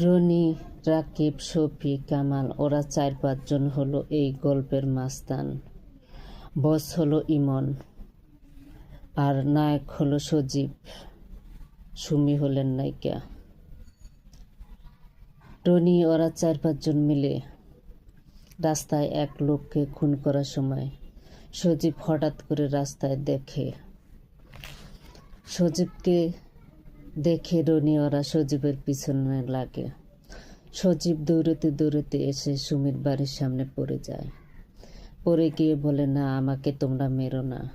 রনি, রাকিব, শফি, কামাল, ওরা চার পাঁচজন হলো এই গল্পের মাস্তান। বস হলো ইমন, আর নায়ক হলো সজীব। সুমি হলেন নায়িকা। টনি ওরা চার পাঁচজন মিলে রাস্তায় এক লোককে খুন করার সময় সজীব হঠাৎ করে রাস্তায় দেখে। সজীবকে দেখে রনি ওরা সজীবের পিছনে লাগে। সজীব দৌড়তে দৌড়তে এসে সুমির বাড়ির সামনে পড়ে যায়। পড়ে গিয়ে বলে, না, আমাকে তোমরা মেরো না।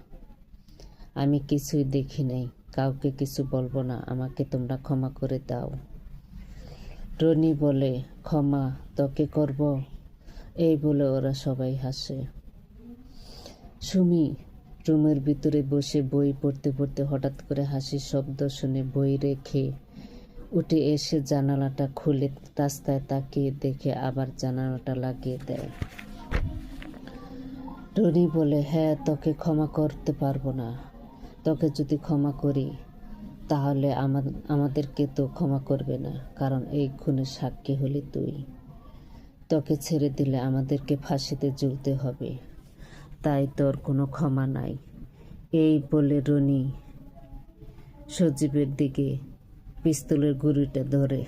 আমি কিছুই দেখি নাই। কাউকে কিছু বলব না। আমাকে তোমরা ক্ষমা করে দাও। রনি বলে, ক্ষমা তোকে করব। এই বলে ওরা সবাই হাসে। সুমি রুমের ভিতরে বসে বই পড়তে পড়তে হঠাৎ করে হাসির শব্দ শুনে বই রেখে উঠে এসে জানালাটা খুলে রাস্তায় তাকিয়ে দেখে আবার জানালাটা লাগিয়ে দেয়। টনি বলে হ্যাঁ তোকে ক্ষমা করতে পারব না। তোকে যদি ক্ষমা করি, তাহলে আমাদেরকে তো ক্ষমা করবে না, কারণ এই খুনের সাক্ষী হলি তুই। তোকে ছেড়ে দিলে আমাদেরকে ফাঁসিতে ঝুলতে হবে। তাই তোর কোনো ক্ষমা নাই। এই বলে রনি সজীবের দিকে পিস্তলের গুড়িটা ধরে।